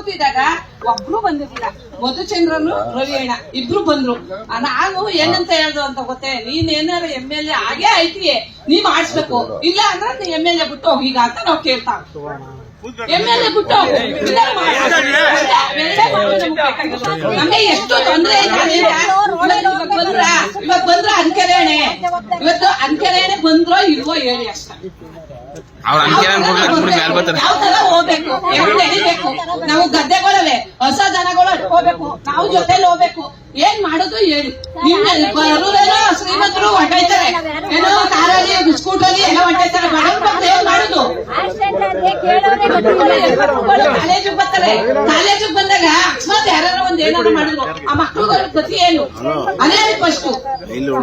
ಕೂತಿದಾಗ ಒಬ್ರು ಬಂದಿರ್ಲಿಲ್ಲ. ಮಧುಚಂದ್ರನು ರವಿಯಣ್ಣ. ಇಬ್ರು ಬಂದ್ರು. ನಾನು ಏನಂತ ಹೇಳ್ದು ಅಂತ ಗೊತ್ತೇ? ನೀನ್ ಏನಾರ ಎಂ ಎಲ್ ಎ ಆಗೇ ಐತಿ ನೀವ್ ಆಡ್ಸ್ಬೇಕು. ಇಲ್ಲ ಅಂದ್ರೆ ನೀ ಎಂ ಎಲ್ ಎ ಬಿಟ್ಟು ಹೋಗಿ. ಅಂತ ನಾವ್ ಕೇಳ್ತಾ ಎಂ ಎಲ್ ಎ ಬಿಟ್ಟು ನಮ್ಗೆ ಎಷ್ಟು ತೊಂದ್ರೆ ಬಂದ್ರ? ಇವತ್ ಬಂದ್ರ ಅನ್ಕೆರೆಣೆ ಇವತ್ತು ಅನ್ಕೆರೆಣೆ ಬಂದ್ರೋ ಇಲ್ವೋ ಹೇಳಿ ಅಷ್ಟ. ಅವ್ರ ಮ್ಯಾಲ್ ಬರ್ತಾರೆ? ಯಾವ ತರ ಹೋಗ್ಬೇಕು? ಹೆಂಗ್ ನಡಿಬೇಕು? ನಾವು ಗದ್ದೆಗಳಲ್ಲೇ ಹೊಸ ದನಗಳು ಹೋಗ್ಬೇಕು. ನಾವು ಜೊತೆಲಿ ಹೋಗ್ಬೇಕು. ಏನ್ ಮಾಡೋದು ಹೇಳಿ. ಶ್ರೀಮಂತರು ಹೊಟ್ಟೈತಾರೆ ಏನೋ ಕಾರಲ್ಲಿ ಬಿಸ್ಕೂಟಲ್ಲಿ ಎಲ್ಲ ಹೊಟ್ಟೈತಾರೆ ಏನ್ ಮಾಡುದು? ಕಾಲೇಜಿಗೆ ಬರ್ತಾರೆ. ಕಾಲೇಜಿಗೆ ಬಂದ ಏನಾದ್ರು ಮಾಡಿದ್ರು. ಆ ಮಕ್ಳುಗಳ ಗತಿ ಏನು? ಅದೇ ಫಸ್ಟ್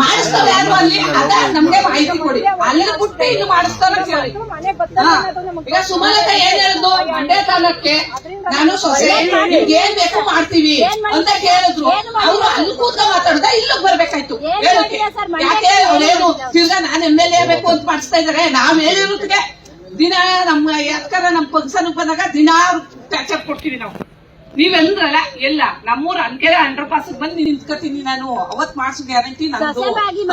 ಮಾಡಿಸ್ತಾರೆ ಯಾರು? ಅಲ್ಲಿ ಅದ ನಮ್ಗೆ ಮಾಹಿತಿ ಕೊಡಿ. ಅಲ್ಲಿ ಬಿಟ್ಟು ಇನ್ನು ಮಾಡಿಸ್ತಾರ ಕೇಳಿ. ಈಗ ಸುಮಲತಾ ಏನ್ ಹೇಳಿದ್ರು ಮಂಡ್ಯ ತಾಲೂಕ್ಕೆ ನಾನು ಸೊಸೆ ನಿಮ್ಗೆ ಏನ್ ಬೇಕು ಮಾಡ್ತೀವಿ ಅಂತ ಕೇಳಿದ್ರು. ಅವ್ರು ಅಲ್ಲಿ ಕೂತ ಮಾತಾಡ್ದ ಇಲ್ಲಿಗೆ ಬರ್ಬೇಕಾಯ್ತು. ಹೇಳಕ್ಕೆ ಯಾಕೆ? ಅವ್ರೇನು ತಿರ್ಗಾ ನಾನ್ ಎಂ ಎಲ್ ಎ ಬೇಕು ಅಂತ ಮಾಡಿಸ್ತಾ ಇದಾರೆ ನಾವ್ ಹೇಳಿರೋದಕ್ಕೆ ದಿನ ನಮ್ಮ ಯಾಕಂದ್ರೆ ನಮ್ ಫಂಕ್ಷನ್ ಬಂದಾಗ ದಿನ ಪ್ಯಾಚಪ್ ಕೊಡ್ತೀವಿ ನಾವು. ನೀವೆಂದ್ರಲ್ಲ ಎಲ್ಲ. ನಮ್ಮೂರ ಅನ್ಕೆರೆ ಅಂಡರ್ ಪಾಸ್ ಬಂದು ನಿಂತ್ಕೋತೀನಿ ನಾನು. ಅವತ್ ಮಾಡ್ಸೋ ಗ್ಯಾರಂಟಿ ನಂದು.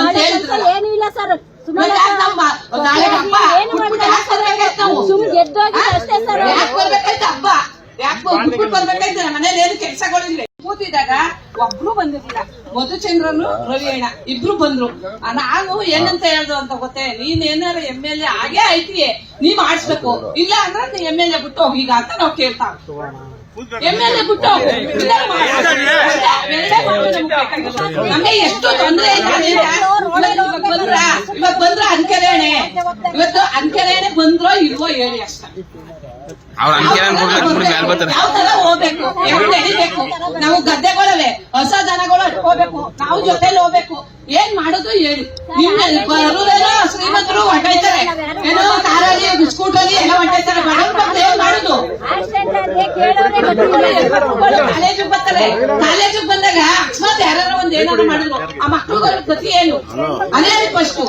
ಅಂತ ಹೇಳಿದ್ರಲ್ಲ ಏನು ಇಲ್ಲ ಸರ್. ಮತ್ತೆ ಯಾಕ್ ನಮ್ಮ ನಾಳೆ ಹಬ್ಬ? ಬಿಟ್ಬಿಟ್ಟು ಯಾಕ್ ಬರ್ಬೇಕಾಯ್ತು ನಾವು? ಸುಮ್ನೆ ಗೆದ್ದೋಗಿ ಅಷ್ಟೇ ಸರ್ ಯಾಕ್ ಬರ್ಬೇಕಾಯ್ತು ಹಬ್ಬ? ಯಾಕೆ ಬಿಟ್ಬಿಟ್ಟು ಬರ್ಬೇಕಾಯ್ತು? ನಮ್ಮ ಮನೇಲಿ ಏನು ಕೆಲಸಗಳಿಲ್ಲ ಕೂತಿದಾಗ ಒಬ್ರು ಬಂದಿರ್ಲಿಲ್ಲ. ಮಧುಚಂದ್ರನು ರವಿಯಣ್ಣ. ಇಬ್ರು ಬಂದ್ರು. ಆ, ನಾನು ಏನಂತ ಹೇಳ್ದು ಅಂತ ಗೊತ್ತೇ? ನೀನ್ ಏನಾರ ಎಂ ಎಲ್ ಎ ಆಗೇ ಐತಿ ನೀವ್ ಆಡ್ಸ್ಬೇಕು ಇಲ್ಲ ಅಂದ್ರೆ ನೀ ಎಂ ಎಲ್ ಎ ಬಿಟ್ಟು ಹೋಗಿ. ಈಗ ಅಂತ ನಾವ್ ಕೇಳ್ತಾವ್ ಎಂ ಎಲ್ ಎ ಬಿಟ್ಟು ನಮ್ಗೆ ಎಷ್ಟು ತೊಂದ್ರೆ ಬಂದ್ರ ಇವತ್ ಬಂದ್ರ ಅನ್ಕೆರೆಣೆ ಇವತ್ತು ಅನ್ಕೆರೆಣೆ ಬಂದ್ರೋ ಇಲ್ವೋ ಹೇಳಿ ಅಷ್ಟ. ಅವ್ರ ಯಾವ ತರ ಹೋಗ್ಬೇಕು? ಹೆಂಗ್ ನಡಿಬೇಕು? ನಾವು ಗದ್ದೆಗಳವೆ ಹೊಸ ದನಗಳು ಹೋಗ್ಬೇಕು ನಾವು ಜೊತೆಲಿ ಹೋಗ್ಬೇಕು. ಏನ್ ಮಾಡೋದು ಹೇಳಿ. ನಿಮ್ಗೆ ಬರೋದೇನೋ ಶ್ರೀಮಂತರು ಹೊಟ್ಟೈತಾರೆ ಏನೋ ಕಾರಲ್ಲಿ ಬಿಸ್ಕೂಟಲ್ಲಿ ಎಲ್ಲ ಹೊಂಟೈತಾರೆ ಬಡವ್ರ ಮಕ್ಳು ಏನ್ ಮಾಡುದು ಕಾಲೇಜಿಗೆ ಬರ್ತಾರೆ. ಕಾಲೇಜಿಗೆ ಬಂದಾಗ ಅಕಸ್ಮಾತ್ ಯಾರು ಒಂದ್ ಏನಾದ್ರು ಮಾಡಿದ್ರು. ಆ ಮಕ್ಳುಗಳ ಗತಿ ಏನು? ಅದೇ ಫಸ್ಟ್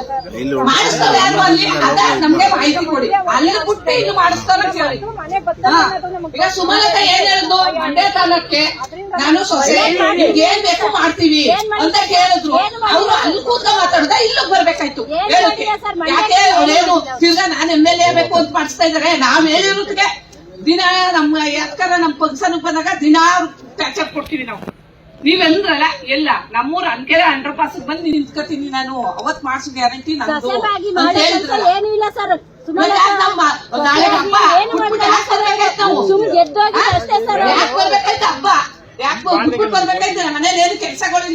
ಮಾಡಿಸ್ತಾರೆ ಯಾರು ಅಲ್ಲಿ? ಅದ ನಮ್ಗೆ ಮಾಹಿತಿ ಕೊಡಿ. ಅಲ್ಲಿ ಬಿಟ್ಟು ಇಲ್ಲಿ ಮಾಡಿಸ್ತಾರ ಕೇಳಿ. ಈಗ ಸುಮಲತಾ ಏನ್ ಹೇಳಿದ್ರು ಮಂಡ್ಯ ತಾಲೂಕ್ಕೆ ನಾನು ಸೊಸೆ ನಿಮ್ಗೆ ಏನ್ ಬೇಕು ಮಾಡ್ತೀವಿ ಅಂತ ಕೇಳಿದ್ರು. ಅವ್ರು ಅಲ್ಲಿ ಕೂತ ಮಾತಾಡ್ದ ಇಲ್ಲಿಗೆ ಬರ್ಬೇಕಾಯ್ತು. ಹೇಳಕ್ಕೆ ಯಾಕೆ? ಅವ್ರೇನು ತಿರ್ಗಾ ನಾನು ಎಂ ಎಲ್ ಎ ಬೇಕು ಅಂತ ಮಾಡಿಸ್ತಾ ಇದಾರೆ. ನಾವ್ ಹೇಳಿರೋದಕ್ಕೆ ದಿನ ನಮ್ಮ ಯಾಕಂದ್ರ ನಮ್ ಫಂಕ್ಷನ್ ಬಂದಾಗ ದಿನ ಪ್ಯಾಚಪ್ ಕೊಡ್ತೀವಿ ನಾವು. ನೀವೆಂದ್ರಲ್ಲ ಎಲ್ಲ ನಮ್ಮೂರ ಅನ್ಕೆರೆ ಅಂಡರ್ ಪಾಸ್ ಬಂದು ನಿಂತ್ಕೋತೀನಿ ನಾನು. ಅವತ್ ಮಾಡ್ಸೋ ಗ್ಯಾರಂಟಿ ಏನು ಇಲ್ಲ ಸರ್. ಹಬ್ಬ. ಯಾಕ್ ಬರ್ಬೇಕಾಯ್ತು? ಮನೇಲಿ ಏನು ಕೆಲ್ಸಗಳಿಲ್ಲ.